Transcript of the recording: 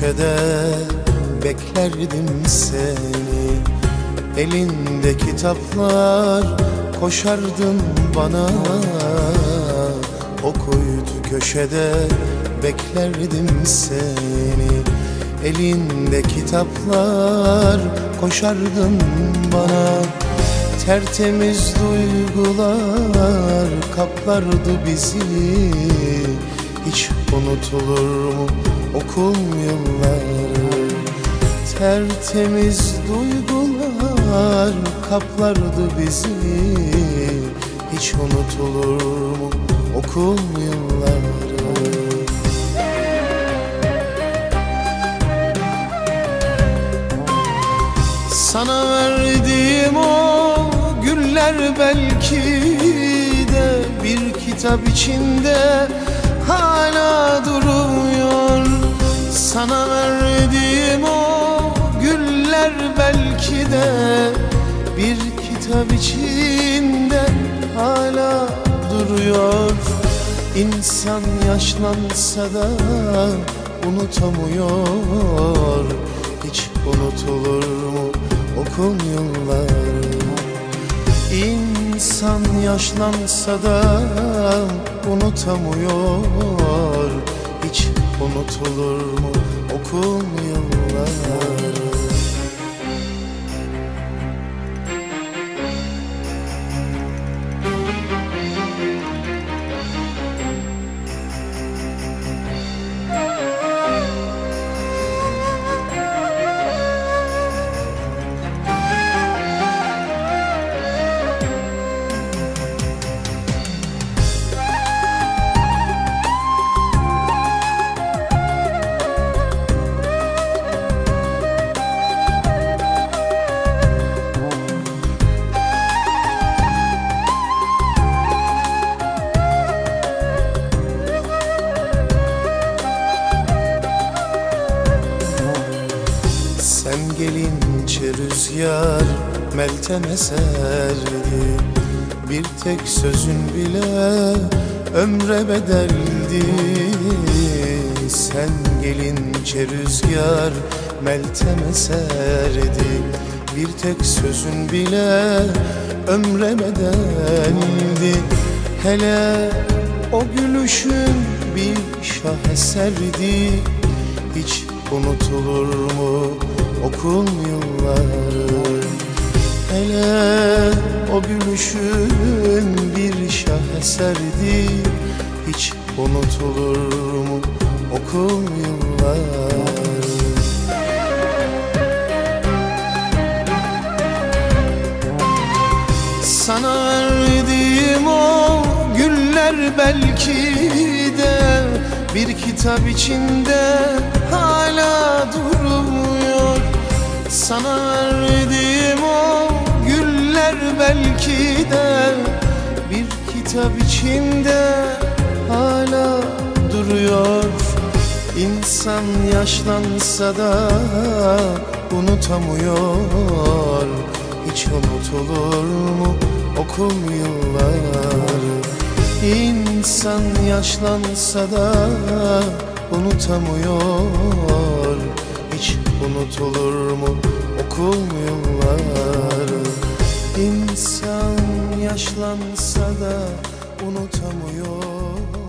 köşede beklerdim seni. Elinde kitaplar koşardın bana. O kuytu köşede beklerdim seni. Elinde kitaplar koşardın bana. Tertemiz duygular kaplardı bizi. Hiç unutulur mu okul yılları Tertemiz duygular kaplardı bizi. Hiç unutulur mu okul yılları? Sana verdiğim o güller belki de Bir kitap içinde hala duruyor Sana verdiğim o güller belki de Bir kitap içinde hala duruyor. İnsan yaşlansa da unutamıyor. Hiç unutulur mu okul yılları? İnsan yaşlansa da unutamıyor Hiç unutulur mu okul yılları rüzgar meltem eserdi Bir tek sözün bile ömre bedeldi. Sen gelince rüzgar meltem eserdi Bir tek sözün bile ömre bedeldi. Hele o gülüşün bir şaheserdi. Hiç unutulur mu okul yılları? Hele o gülüşün bir şaheserdi Hiç unutulur mu okul yılları? Sana verdiğim o güller belki de Bir kitap içinde hala durmuyor. Sana verdiğim o güller belki de Bir kitap içinde hala duruyor. İnsan yaşlansa da unutamıyor. Hiç unutulur mu okul yılları? İnsan yaşlansa da unutamıyor. Hiç unutulur mu okul yılları? İnsan yaşlansa da unutamıyor